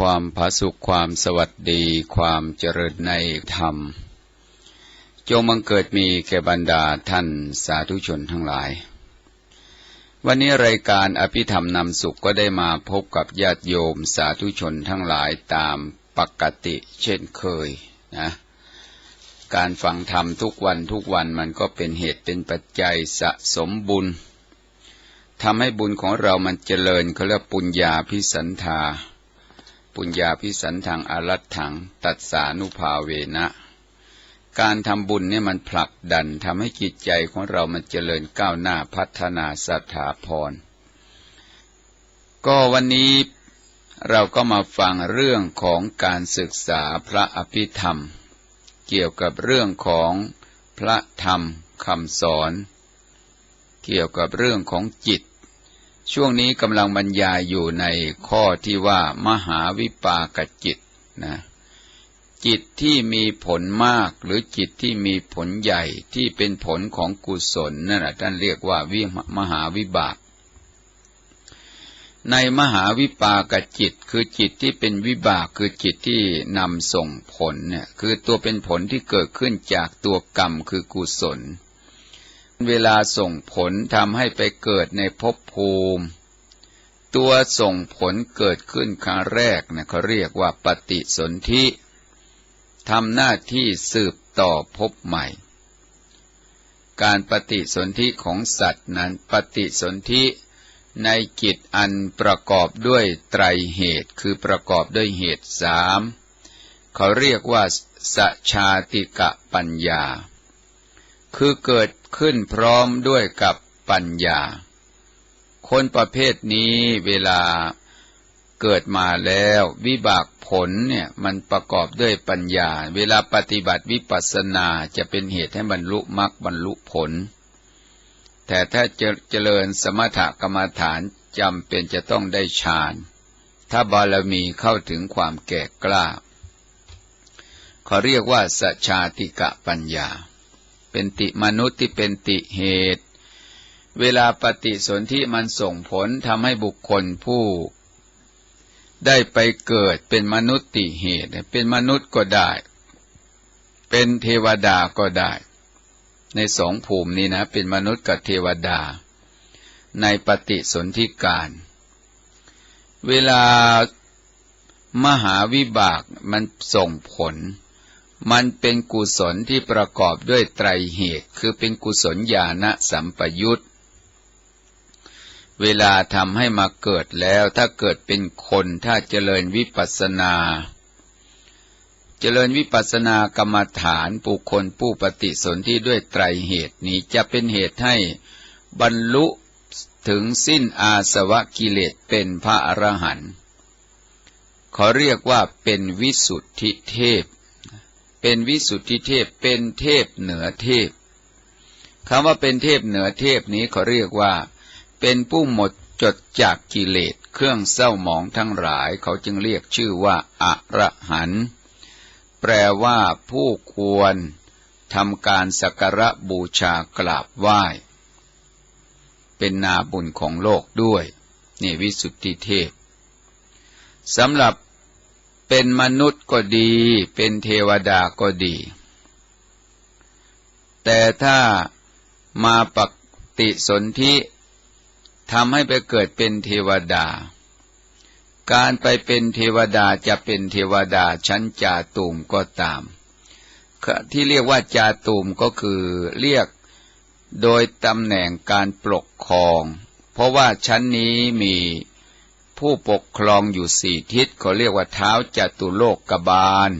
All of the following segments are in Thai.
ความผาสุขความสวัสดีความเจริญในธรรม จงบังเกิดมีแก่บรรดาท่านสาธุชนทั้งหลาย วันนี้รายการอภิธรรมนำสุขก็ได้มาพบกับญาติโยมสาธุชนทั้งหลายตามปกติเช่นเคยนะการฟังธรรมทุกวันทุกวันมันก็เป็นเหตุเป็นปัจจัยสะสมบุญทำให้บุญของเรามันเจริญเขาเรียกปุญญาพิสันธา ปุญญาพิสันทางอารัตถัง ตัดสานุภาเวนะ การทำบุญเนี่ยมันผลักดันทำให้จิตใจของเรามันเจริญก้าวหน้าพัฒนาสถาพร ก็วันนี้เราก็มาฟังเรื่องของการศึกษาพระอภิธรรม เกี่ยวกับเรื่องของพระธรรมคำสอน เกี่ยวกับเรื่องของจิต ช่วงนี้กำลังบรรยายอยู่ในข้อที่ว่ามหาวิปากจิตนะจิตที่มีผลมากหรือจิตที่มีผลใหญ่ที่เป็นผลของกุศลนั่นแหละท่านเรียกว่าวิมหาวิบาก ในมหาวิปากจิตคือจิตที่เป็นวิบากคือจิตที่นำส่งผลเนี่ยคือตัวเป็นผลที่เกิดขึ้นจากตัวกรรมคือกุศล เวลาส่งผลทำให้ไปเกิดในภพภูมิ ตัวส่งผลเกิดขึ้นครั้งแรกนะเขาเรียกว่าปฏิสนธิทำหน้าที่สืบต่อภพใหม่ การปฏิสนธิของสัตว์นั้นปฏิสนธิในจิตอันประกอบด้วยไตรเหตุคือประกอบด้วยเหตุสามเขาเรียกว่าสชาติกะปัญญา คือเกิด ขึ้นพร้อมด้วยกับปัญญา คนประเภทนี้เวลาเกิดมาแล้ววิบากผลเนี่ยมันประกอบด้วยปัญญา เวลาปฏิบัติวิปัสสนาจะเป็นเหตุให้บรรลุมรรคบรรลุผล แต่ถ้าจะเจริญสมถกรรมฐานจำเป็นจะต้องได้ฌาน ถ้าบารมีเข้าถึงความแก่กล้าเขาเรียกว่าสชาติกะปัญญา เป็นติมนุษย์ที่เป็นติเหตุ เวลาปฏิสนธิมันส่งผลทำให้บุคคลผู้ ได้ไปเกิดเป็นมนุษย์ติเหตุ เป็นมนุษย์ก็ได้ เป็นเทวดาก็ได้ ในสองภูมินี้นะ เป็นมนุษย์กับเทวดา ในปฏิสนธิการ เวลามหาวิบากมันส่งผล มันเป็นกุศลที่ประกอบด้วยไตรเหตุ คือเป็นกุศลญาณสัมปยุตเวลาทำให้มาเกิดแล้ว ถ้าเกิดเป็นคนถ้าเจริญวิปัสนา เจริญวิปัสนากรรมฐานปุคคลผู้ปฏิสนธิด้วยไตรเหตุนี้จะเป็นเหตุให้บรรลุถึงสิ้นอาสวะกิเลสเป็นพระอรหันต์เขาเรียกว่าเป็นวิสุทธิเทพ เป็นวิสุทธิเทพเป็นเทพเหนือเทพคำว่าเป็นเทพเหนือเทพนี้เขาเรียกว่า เป็นผู้หมดจดจากกิเลสเครื่องเศร้าหมองทั้งหลาย เขาจึงเรียกชื่อว่าอะระหัน แปลว่าผู้ควรทำการสักการะบูชากราบไหว้ เป็นนาบุญของโลกด้วย นี่วิสุทธิเทพสำหรับ เป็นมนุษย์ก็ดี เป็นเทวดาก็ดี แต่ถ้ามาปฏิสนธิทำให้ไปเกิดเป็นเทวดา การไปเป็นเทวดาจะเป็นเทวดาชั้นจาตุมก็ตาม ที่เรียกว่าจาตุมก็คือเรียกโดยตำแหน่งการปกครอง เพราะว่าชั้นนี้มี ผู้ปกครองอยู่สี่ทิศเขาเรียกว่าเท้าจตุโลกกบาล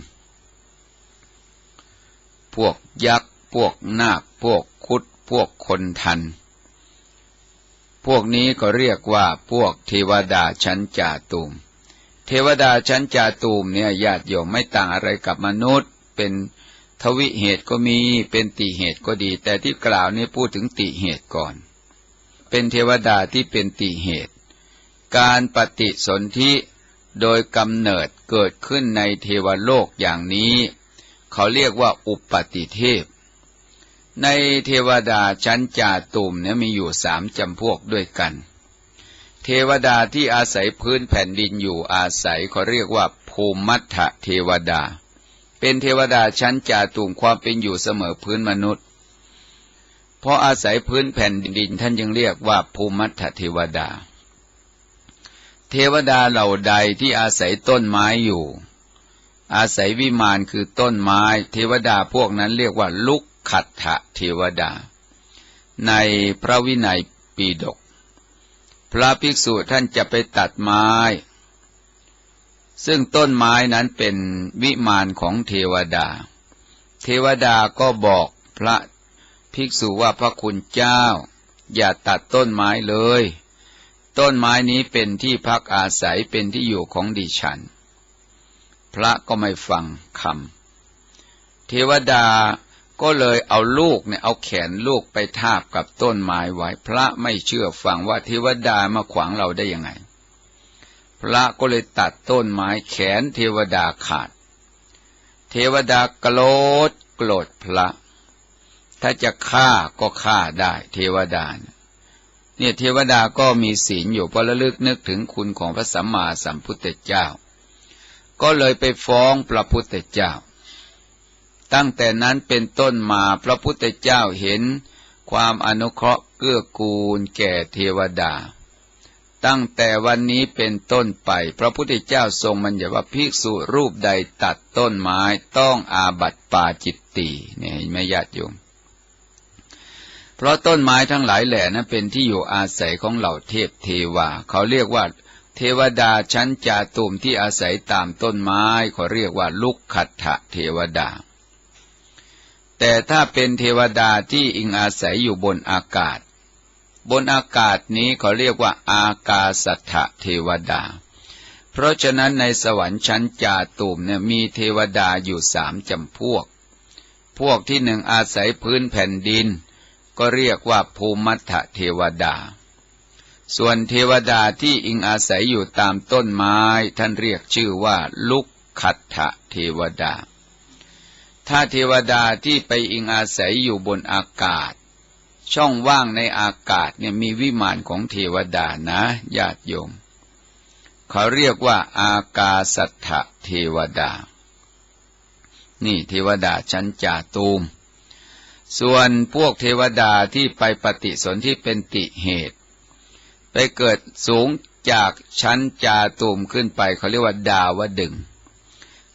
พวกยักษ์ พวกนาค พวกคุด พวกคนทัน พวกนี้ก็เรียกว่าพวกเทวดาชั้นจาตุม เทวดาชั้นจาตุมเนี่ยญาติโยมไม่ต่างอะไรกับมนุษย์ เป็นทวิเหตุก็มี เป็นติเหตุก็ดี แต่ที่กล่าวนี้พูดถึงติเหตุก่อน เป็นเทวดาที่เป็นติเหตุ การปฏิสนธิโดยกำเนิดเกิดขึ้นในเทวโลกอย่างนี้ เขาเรียกว่าอุปติเทพ ในเทวดาชั้นจาตุมเนี่ยมีอยู่สามจำพวกด้วยกัน เทวดาที่อาศัยพื้นแผ่นดินอยู่อาศัยเขาเรียกว่าภูมัตถเทวดา เป็นเทวดาชั้นจาตุงความเป็นอยู่เสมอพื้นมนุษย์ เพราะอาศัยพื้นแผ่นดินท่านยังเรียกว่าภูมัตถเทวดา เทวดาเหล่าใดที่อาศัยต้นไม้อยู่ อาศัยวิมานคือต้นไม้ เทวดาพวกนั้นเรียกว่าลุกขัตถเทวดา ในพระวินัยปีดก พระภิกษุท่านจะไปตัดไม้ ซึ่งต้นไม้นั้นเป็นวิมานของเทวดา เทวดาก็บอกพระภิกษุว่าพระคุณเจ้า อย่าตัดต้นไม้เลย ต้นไม้นี้เป็นที่พักอาศัยเป็นที่อยู่ของดิฉัน พระก็ไม่ฟังคำเทวดาก็เลยเอาลูกเนี่ยเอาแขนลูกไปทาบกับต้นไม้ไว้ พระไม่เชื่อฟังว่าเทวดามาขวางเราได้ยังไง พระก็เลยตัดต้นไม้แขนเทวดาขาด เทวดาโกรธโกรธพระ ถ้าจะฆ่าก็ฆ่าได้เทวดา เนี่ยเทวดาก็มีศีลอยู่เพราะระลึกนึกถึงคุณของพระสัมมาสัมพุทธเจ้า ก็เลยไปฟ้องพระพุทธเจ้า ตั้งแต่นั้นเป็นต้นมาพระพุทธเจ้าเห็นความอนุเคราะห์เกื้อกูลแก่เทวดา ตั้งแต่วันนี้เป็นต้นไป พระพุทธเจ้าทรงมันอย่าว่าภิกษุรูปใดตัดต้นไม้ต้องอาบัติปาจิตตีเนี่ยเห็นไหมญาติโยม เพราะต้นไม้ทั้งหลายแหล่นั้นเป็นที่อยู่อาศัยของเหล่าเทพเทวา เขาเรียกว่า เทวดาชั้นจาตุมที่อาศัยตามต้นไม้ เขาเรียกว่าลุกขัตถะเทวดา แต่ถ้าเป็นเทวดาที่อิงอาศัยอยู่บนอากาศ บนอากาศนี้เขาเรียกว่า อากาสัทธเทวดา เพราะฉะนั้นในสวรรค์ชั้นจาตุมเนี่ยมีเทวดาอยู่สามจำพวก พวกที่หนึ่งอาศัยพื้นแผ่นดิน ก็เรียกว่าภูมัตถเทวดา ส่วนเทวดาที่อิงอาศัยอยู่ตามต้นไม้ท่านเรียกชื่อว่าลุกขัตถเทวดา ถ้าเทวดาที่ไปอิงอาศัยอยู่บนอากาศ ช่องว่างในอากาศเนี่ยมีวิมานของเทวดานะญาติโยม เขาเรียกว่าอากาสัทธเทวดา นี่เทวดาชั้นจาตูม ส่วนพวกเทวดาที่ไปปฏิสนธิเป็นติเหตุ ไปเกิดสูงจากชั้นจาตูมขึ้นไปเขาเรียกว่า ดาวดึง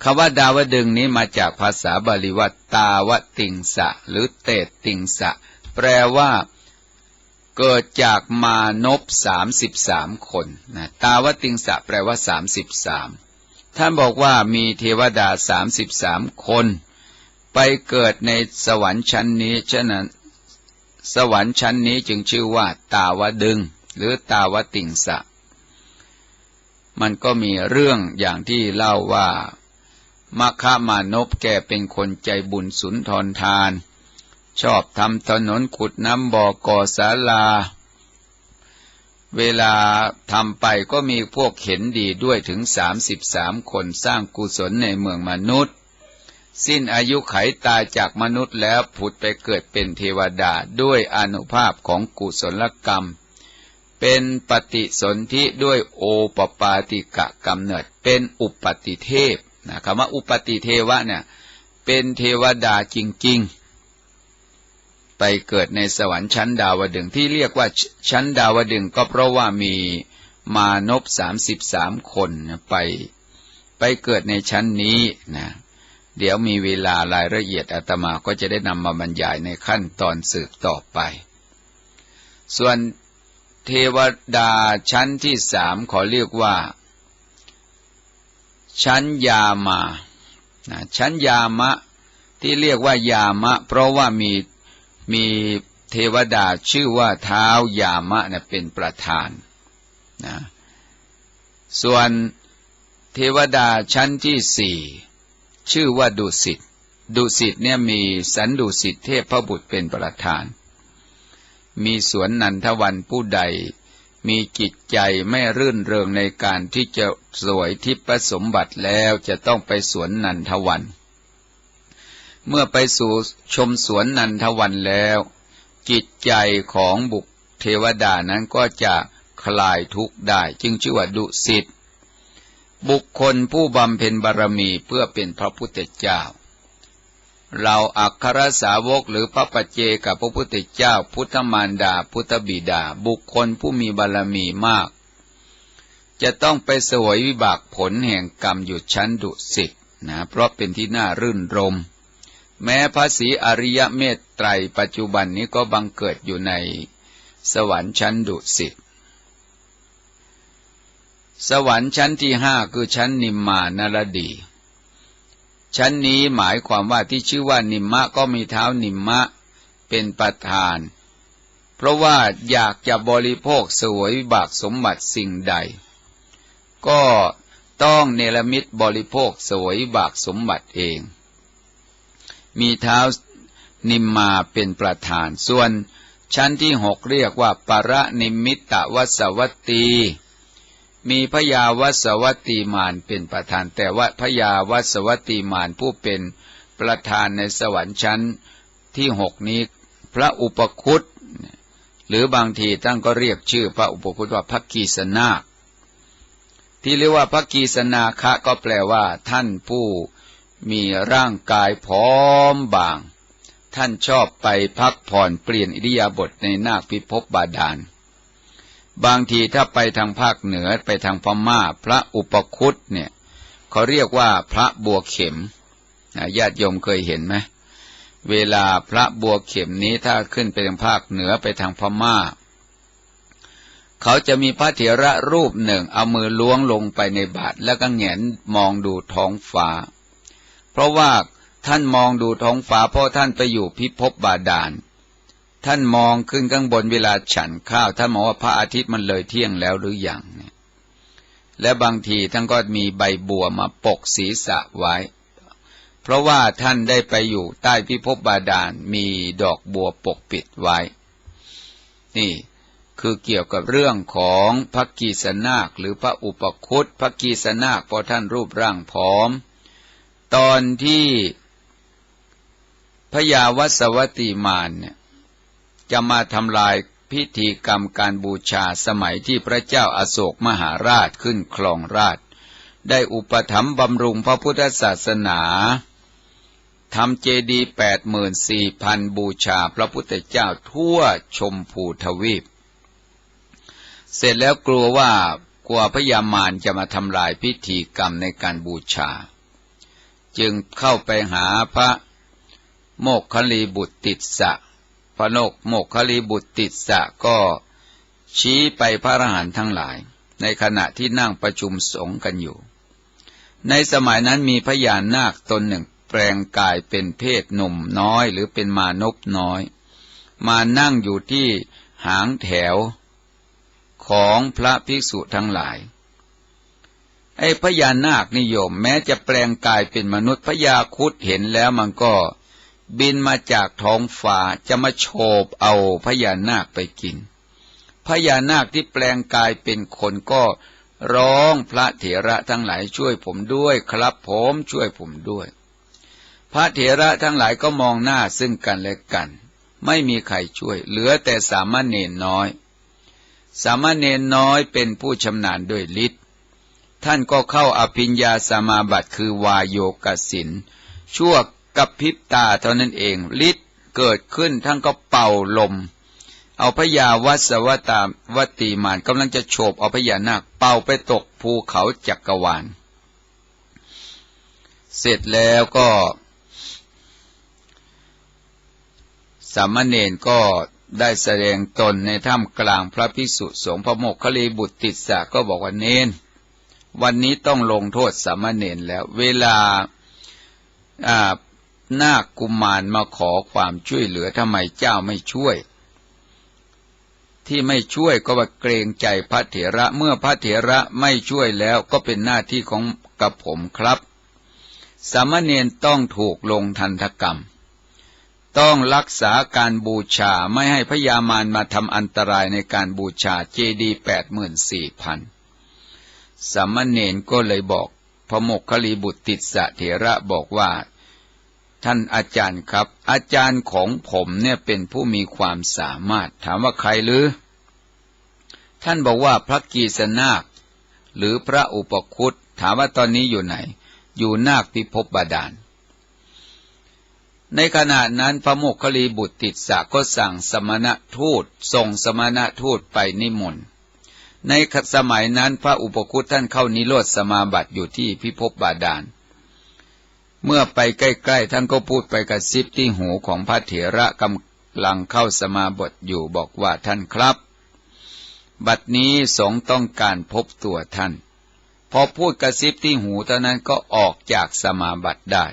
คำว่าดาวดึงนี้มาจากภาษาบาลีว่าตาวติงสะ หรือเตติงสะ แปลว่า เกิดจากมานพสามสิบสามคนนะตาวติงสะแปลว่าสามสิบสามท่านบอกว่ามีเทวดาสามสิบสามคน ไปเกิดในสวรรค์ชั้นนี้ฉะนั้น สวรรค์ชั้นนี้จึงชื่อว่า ตาวดึง หรือตาวติงสะ มันก็มีเรื่องอย่างที่เล่าว่ามัคคามานพแกเป็นคนใจบุญสุนทรทาน ชอบทำถนนขุดน้ำบ่อก่อศาลา เวลาทำไปก็มีพวกเห็นดีด้วยถึงสามสิบสามคนสร้างกุศลในเมืองมนุษย์ สิ้นอายุไขตายจากมนุษย์แล้วผุดไปเกิดเป็นเทวดาด้วยอนุภาพของกุศลกรรม เป็นปฏิสนธิด้วยโอปปาติกะกำเนิด เป็นอุปติเทพนะคำว่าอุปติเทวะเนี่ยเป็นเทวดาจริงๆ ไปเกิดในสวรรค์ชั้นดาวดึงที่เรียกว่าชั้นดาวดึงก็เพราะว่ามีมานพสามสิบสามคนไป ไปเกิดในชั้นนี้นะ เดี๋ยวมีเวลารายละเอียดอาตมาก็จะได้นำมาบรรยายในขั้นตอนสืบต่อไป ส่วนเทวดาชั้นที่สามขอเรียกว่า ชั้นยามาชั้นยามะที่เรียกว่ายามะ เพราะว่ามีมีเทวดาชื่อว่าเท้ายามะนะเป็นประธานนะส่วนเทวดาชั้นที่สี่ ชื่อว่าดุสิตดุสิตเนี่ยมีสันดุสิตเทพพระบุตรเป็นประธาน มีสวนนันทวันผู้ใด มีจิตใจไม่รื่นเริงในการที่จะสวยทิพสมบัติแล้วจะต้องไปสวนนันทวัน เมื่อไปสู่ชมสวนนันทวันแล้ว จิตใจของบุคเทวดานั้นก็จะคลายทุกข์ได้ จึงชื่อว่าดุสิต บุคคลผู้บำเพ็ญบารมีเพื่อเป็นพระพุทธเจ้า เราอักขรสาวกหรือพระปัจเจกับพระพุทธเจ้า พุทธมารดา พุทธบิดา บุคคลผู้มีบารมีมาก จะต้องไปสวยวิบากผลแห่งกรรมอยู่ชั้นดุสิตนะเพราะเป็นที่น่ารื่นรม แม้พระศรีอริยเมตไตรปัจจุบันนี้ก็บังเกิดอยู่ในสวรรค์ชั้นดุสิต สวรรค์ชั้นที่ห้าคือชั้นนิมมานรดี ชั้นนี้หมายความว่าที่ชื่อว่านิมมะก็มีเท้านิมมะเป็นประธาน เพราะว่าอยากจะบริโภคสวยบากสมบัติสิ่งใด ก็ต้องเนรมิตบริโภคสวยบากสมบัติเอง มีเท้านิมมาเป็นประธาน ส่วนชั้นที่หกเรียกว่า ปรนิมิตวสวัตตี มีพยาวัสวัตตีมานเป็นประธาน แต่ว่าพยาวัสวัตตีมานผู้เป็นประธานในสวรรค์ชั้นที่หกนี้ พระอุปคุตหรือบางทีท่านก็เรียกชื่อพระอุปคุตว่าพระกีสนาที่เรียกว่าพระกีสนาคะก็แปลว่า ท่านผู้มีร่างกายพร้อมบาง ท่านชอบไปพักผ่อนเปลี่ยนอิริยาบถในนาคพิภพบาดาล บางทีถ้าไปทางภาคเหนือไปทางพม่า พระอุปคุตเนี่ยเขาเรียกว่าพระบัวเข็มญาติโยมเคยเห็นไหมเวลาพระบัวเข็มนี้ถ้าขึ้นไปทางภาคเหนือไปทางพม่า เขาจะมีพระเถระรูปหนึ่งเอามือล้วงลงไปในบาทแล้วก็แงนมองดูท้องฟ้า เพราะว่าท่านมองดูท้องฟ้าเพราะท่านไปอยู่พิภพบาดาล ท่านมองขึ้นข้างบนเวลาฉันข้าวท่านมองว่าพระอาทิตย์มันเลยเที่ยงแล้วหรืออยังเนี่ยและบางทีท่านก็มีใบบัวมาปกศีรษะไว้ เพราะว่าท่านได้ไปอยู่ใต้พิภพบาดาลมีดอกบัวปกปิดไว้ นี่คือเกี่ยวกับเรื่องของพระกีสนาคหรือพระอุปคุตพระกีสนาคพอท่านรูปร่างพร้อม ตอนที่พยาวัสวัติมานเนี่ย จะมาทำลายพิธีกรรมการบูชาสมัยที่พระเจ้าอาโศกมหาราชขึ้นครองราช ได้อุปถัมภ์บำรุงพระพุทธศาสนาทำเจดีย์แปดหมื่นสี่พันบูชาพระพุทธเจ้าทั่วชมพูทวีป เสร็จแล้วกลัวว่ากลัวพยามารจะมาทำลายพิธีกรรมในการบูชา จึงเข้าไปหาพระโมกขลีบุตรติดสะ นกโมกคลีบุตรติสะก็ชี้ไปพระอรหันต์ทั้งหลาย ในขณะที่นั่งประชุมสงฆ์กันอยู่ ในสมัยนั้นมีพญานาคตนหนึ่งแปลงกายเป็นเพศหนุ่มน้อยหรือเป็นมานพน้อย มานั่งอยู่ที่หางแถวของพระภิกษุทั้งหลาย ไอ้พญานาคนิยม แม้จะแปลงกายเป็นมนุษย์พญาคุดเห็นแล้วมันก็ บินมาจากท้องฟ้าจะมาโฉบเอาพญานาคไปกิน พญานาคที่แปลงกายเป็นคนก็ร้องพระเถระทั้งหลายช่วยผมด้วยครับผมช่วยผมด้วย พระเถระทั้งหลายก็มองหน้าซึ่งกันและกัน ไม่มีใครช่วย เหลือแต่สามเณรน้อย สามเณรน้อยเป็นผู้ชำนาญด้วยฤทธิ์ท่านก็เข้าอภิญญาสมาบัติคือวายโยกสินชั่ว กับพิบตาเท่านั้นเองฤทธิ์เกิดขึ้นทั้งก็เป่าลม เอาพญาวัสวตาวตีมานกำลังจะโฉบเอาพญานาคเป่าไปตกภูเขาจักรวาล เสร็จแล้วก็สามเณรก็ได้แสดงตนในถ้ำกลางพระภิกษุสงฆ์พระโมกขลีบุตรติสะก็บอกว่าเนน วันนี้ต้องลงโทษสามเณรแล้ว เวลา นาคกุมารมาขอความช่วยเหลือทำไมเจ้าไม่ช่วย ที่ไม่ช่วยก็ว่าเกรงใจพระเถระเมื่อพระเถระไม่ช่วยแล้วก็เป็นหน้าที่ของกับผมครับ สามเณรต้องถูกลงทันทกรรม ต้องรักษาการบูชาไม่ให้พยามารมาทำอันตรายในการบูชาเจดีแปดหมื่นสี่พันสามเณรก็เลยบอกพระโมกขลีบุตรติสะเถระบอกว่า ท่านอาจารย์ครับ อาจารย์ของผมเนี่ยเป็นผู้มีความสามารถ ถามว่าใครหรือ ท่านบอกว่าพระกีสนาค หรือพระอุปคุตถามว่าตอนนี้อยู่ไหน อยู่นาคพิภพบาดาล ในขณะนั้นพระโมคคลีบุตรติดสาก็สั่งสมณทูตส่งสมณทูตไปนิมนต์ในสมัยนั้นพระอุปคุตท่านเข้านิโรธสมาบัติอยู่ที่พิภพบาดาล เมื่อไปใกล้ๆท่านก็พูดไปกระซิบที่หูของพระเถระกำลังเข้าสมาบัติอยู่บอกว่าท่านครับ บัดนี้สงต้องการพบตัวท่าน พอพูดกระซิบที่หูเท่านั้นก็ออกจากสมาบัติได้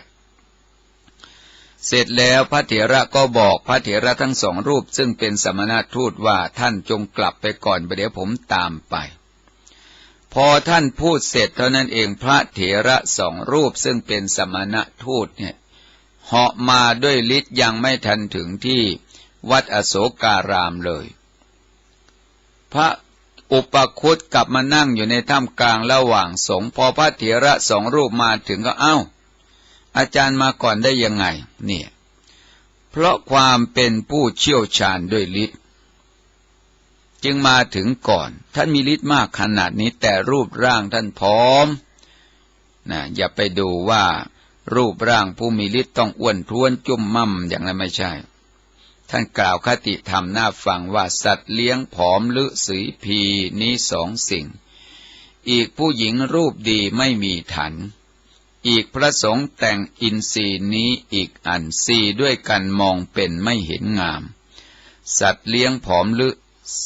เสร็จแล้วพระเถระก็บอกพระเถระทั้งสองรูปซึ่งเป็นสมณทูตว่าท่านจงกลับไปก่อนเดี๋ยวผมตามไป พอท่านพูดเสร็จเท่านั้นเองพระเถระสองรูปซึ่งเป็นสมณะทูตเนี่ยเหาะมาด้วยฤทธิ์ยังไม่ทันถึงที่วัดอโศการามเลย พระอุปคุตกลับมานั่งอยู่ในถ้ำกลางระหว่างสงพอพระเถระสองรูปมาถึงก็เอา้า อาจารย์มาก่อนได้ยังไง เนี่ย เพราะความเป็นผู้เชี่ยวชาญด้วยฤทธิ์ จึงมาถึงก่อน ท่านมีฤทธิ์มากขนาดนี้แต่รูปร่างท่านพร้อมนะอย่าไปดูว่ารูปร่างผู้มีฤทธิ์ต้องอ้วนท้วนจุ่มม่ำอย่างนั้นไม่ใช่ ท่านกล่าวคติธรรมหน้าฟังว่าสัตว์เลี้ยงผอมหรือสีพีนี้สองสิ่ง อีกผู้หญิงรูปดีไม่มีถันอีกพระสงฆ์แต่งอินทรีย์นี้อีกอันซีด้วยกันมองเป็นไม่เห็นงาม สัตว์เลี้ยงผอมหรือ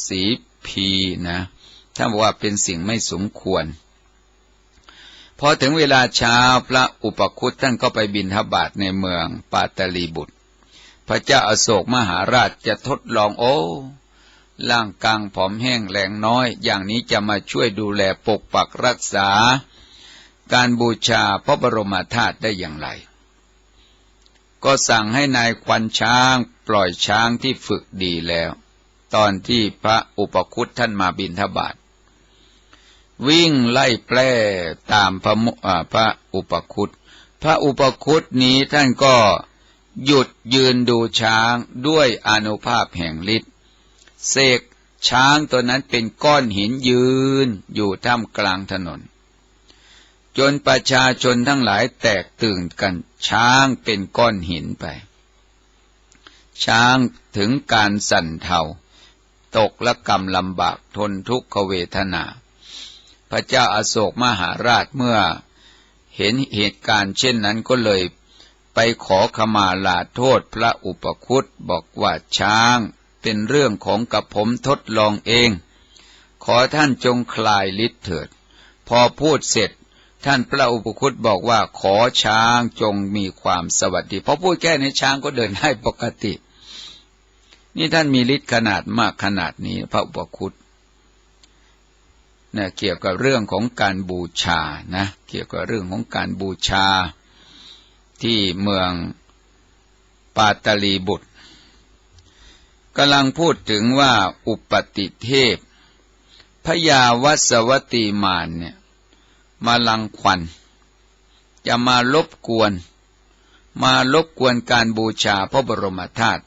สีพีนะถ้าบอกว่าเป็นสิ่งไม่สมควร พอถึงเวลาเช้าพระอุปคุตท่านก็ไปบินทบาทในเมืองปาตลีบุตร พระเจ้าอาโศกมหาราชจะทดลองโอ้ร่างกลางผอมแห้งแรงน้อย อย่างนี้จะมาช่วยดูแลปกปักรักษา การบูชาพระบรมธาตุได้อย่างไร ก็สั่งให้นายควันช้างปล่อยช้างที่ฝึกดีแล้ว ตอนที่พระอุปคุตท่านมาบินทบาทวิ่งไล่แปร่ตามพระพระอุปคุตพระอุปคุตนี้ท่านก็หยุดยืนดูช้างด้วยอนุภาพแห่งฤทธิ์เสกช้างตัวนั้นเป็นก้อนหินยืนอยู่ท่ามกลางถนน จนประชาชนทั้งหลายแตกตื่นกันช้างเป็นก้อนหินไป ช้างถึงการสั่นเทา ตกและกรรมลำบากทนทุกขเวทนา พระเจ้าอาโศกมหาราชเมื่อเห็นเหตุการณ์เช่นนั้นก็เลยไปขอขมาลาโทษพระอุปคุตบอกว่าช้าง เป็นเรื่องของกับผมทดลองเอง ขอท่านจงคลายฤทธิ์เถิด พอพูดเสร็จ ท่านพระอุปคุตบอกว่าขอช้างจงมีความสวัสดีพอพูดแค่นี้ช้างก็เดินให้ปกติ นี่ท่านมีฤทธิ์ขนาดมากขนาดนี้พระอุปคุตนะเกี่ยวกับเรื่องของการบูชานะเกี่ยวกับเรื่องของการบูชาที่เมืองปาตลีบุตรกำลังพูดถึงว่าอุปติเทพพยาวัสวตีมานเนี่ยมาลังควัน จะมาลบกวน มาลบกวนการบูชาพระบรมธาตุ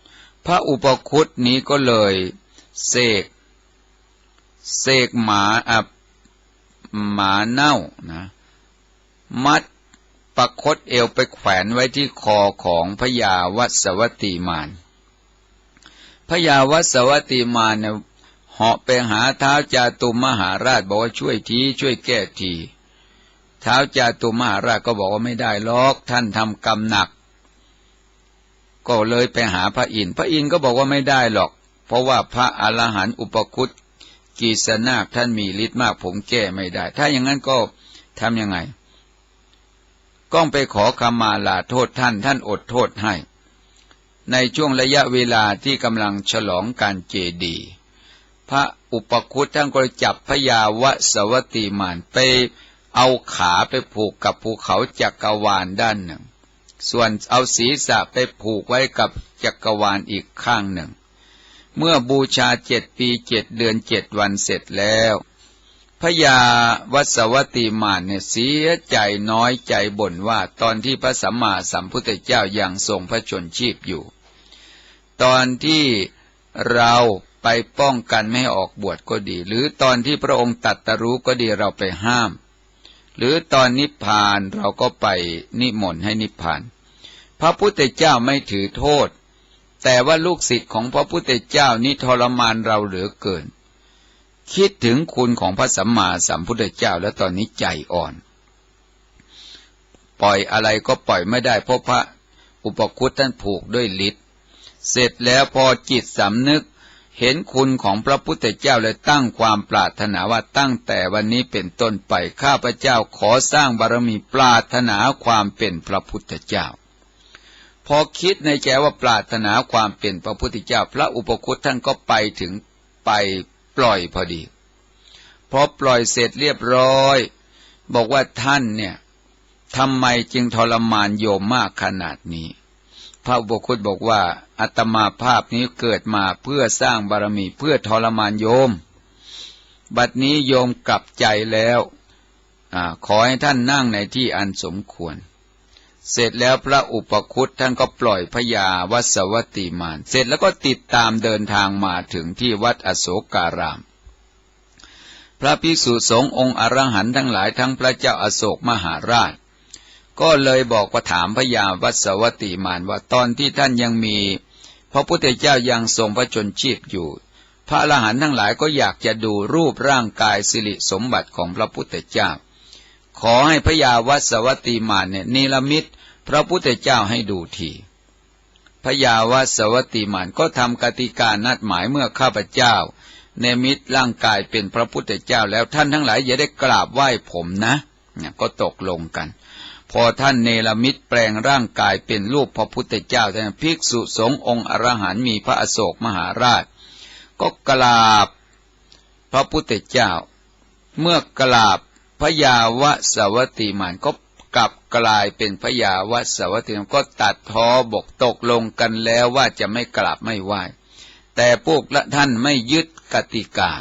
พระอุปคุตนี้ก็เลยเสกเสกหมาอับหมาเน่านะมัดประคตเอวไปแขวนไว้ที่คอของพญาวัสวตีมานพญาวัสวตีมานเนี่ยเหาะไปหาเท้าจาตุมหาราชบอกว่าช่วยทีช่วยแก้ทีเท้าจาตุมหาราชก็บอกว่าไม่ได้ลอกท่านทำกรรมหนัก ก็เลยไปหาพระอินทร์พระอินทร์ก็บอกว่าไม่ได้หรอก เพราะว่าพระอรหันต์อุปคุตกีสนาคท่านมีฤทธิ์มากผมแก้ไม่ได้ ถ้าอย่างนั้นก็ทำยังไง ก้องไปขอขมาลาโทษท่านท่านอดโทษให้ ในช่วงระยะเวลาที่กำลังฉลองการเจดีพระอุปคุตท่านก็จับพยาวสวัติมานไปเอาขาไปผูกกับภูเขาจักรวาลด้านหนึ่ง ส่วนเอาศีรษะไปผูกไว้กับจักรวาลอีกข้างหนึ่ง เมื่อบูชาเจ็ดปีเจ็ดเดือนเจ็ดวันเสร็จแล้วพญาวัสวติมานเนี่ยเสียใจน้อยใจบ่นว่าตอนที่พระสัมมาสัมพุทธเจ้ายังทรงพระชนชีพอยู่ ตอนที่เราไปไปป้องกันไม่ให้ออกบวชก็ดี หรือตอนที่พระองค์ตัดตรู้ก็ดีเราไปห้าม หรือตอนนิพพานเราก็ไปนิมนต์ให้นิพพาน พระพุทธเจ้าไม่ถือโทษ แต่ว่าลูกศิษย์ของพระพุทธเจ้านี้ทรมานเราเหลือเกิน คิดถึงคุณของพระสัมมาสัมพุทธเจ้าแล้วตอนนี้ใจอ่อน ปล่อยอะไรก็ปล่อยไม่ได้เพราะพระอุปคุตท่านผูกด้วยฤทธิ์เสร็จแล้วพอจิตสำนึก เห็นคุณของพระพุทธเจ้าเลยตั้งความปรารถนาว่าตั้งแต่วันนี้เป็นต้นไปข้าพเจ้าขอสร้างบารมีปรารถนาความเป็นพระพุทธเจ้า พอคิดในใจว่าปรารถนาความเป็นพระพุทธเจ้า พระอุปคุตท่านก็ไปถึงไปปล่อยพอดี พอปล่อยเสร็จเรียบร้อย บอกว่าท่านเนี่ยทำไมจึงทรมานโยมมากขนาดนี้ พระอุปคุตบอกว่าอัตมาภาพนี้เกิดมาเพื่อสร้างบารมีเพื่อทรมานโยม บัดนี้โยมกลับใจแล้วอขอให้ท่านนั่งในที่อันสมควร เสร็จแล้วพระอุปคุตท่านก็ปล่อยพญาวัสวัติมาน เสร็จแล้วก็ติดตามเดินทางมาถึงที่วัดอโศการาม พระภิกษุสงฆ์องค์อรหันต์ทั้งหลายทั้งพระเจ้าอาโศกมหาราช ก็เลยบอกว่าถามพญาวัสวัติมานว่าตอนที่ท่านยังมีพระพุทธเจ้ายังทรงพระชนชีพอยู่ พระอรหันต์ทั้งหลายก็อยากจะดูรูปร่างกายสิริสมบัติของพระพุทธเจ้า ขอให้พญาวัสวัติมานเนี่ยนิลมิตพระพุทธเจ้าให้ดูทีพญาวัสวัติมานก็ทำกติกานัดหมายเมื่อข้าพเจ้าเนมิตร่างกายเป็นพระพุทธเจ้าแล้วท่านทั้งหลายอย่าได้กราบไหว้ผมนะ ก็ตกลงกัน พอท่านเนรมิตแปลงร่างกายเป็นรูปพระพุทธเจ้าท่านภิกษุสงฆ์องค์อรหันต์มีพระอโศกมหาราช ก็กราบพระพุทธเจ้า เมื่อกราบพยาวสวัติมานก็กลับกลายเป็นพยาวสวัติมานก็ตัดท้อบกตกลงกันแล้วว่าจะไม่กราบไม่ไหวแต่พวกละท่านไม่ยึดกติกา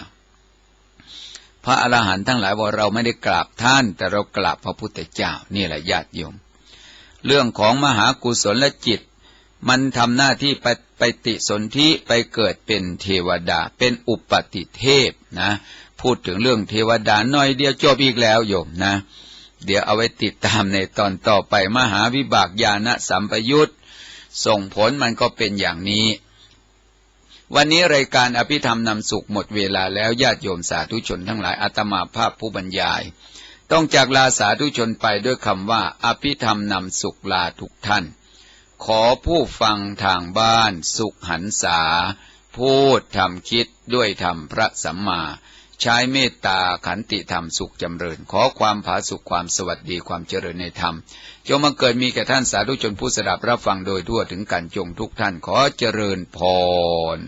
พระอรหันต์ทั้งหลายว่าเราไม่ได้กราบท่าน แต่เรากราบพระพุทธเจ้า นี่แหละญาติโยม เรื่องของมหากุศลและจิต มันทำหน้าที่ไปไปติสนธิไปเกิดเป็นเทวดา เป็นอุปติเทพนะ พูดถึงเรื่องเทวดาน้อยเดียวจบอีกแล้วโยมนะ เดี๋ยวเอาไว้ติดตามในตอนต่อไปมหาวิบากญาณสัมปยุตส่งผลมันก็เป็นอย่างนี้ วันนี้รายการอภิธรรมนำสุขหมดเวลาแล้วญาติโยมสาธุชนทั้งหลายอาตมาภาพผู้บรรยาย ต้องจากลาสาธุชนไปด้วยคำว่า อภิธรรมนำสุขลาทุกท่าน ขอผู้ฟังทางบ้านสุขหันษาพูดทำคิดด้วยธรรมพระสัมมา ใช้เมตตาขันติธรรมสุขจำเริญ ขอความผาสุขความสวัสดีความเจริญในธรรม จงมาเกิดมีแก่ท่านสาธุชนผู้สดับรับฟังโดยทั่วถึงกันจงทุกท่านขอเจริญพร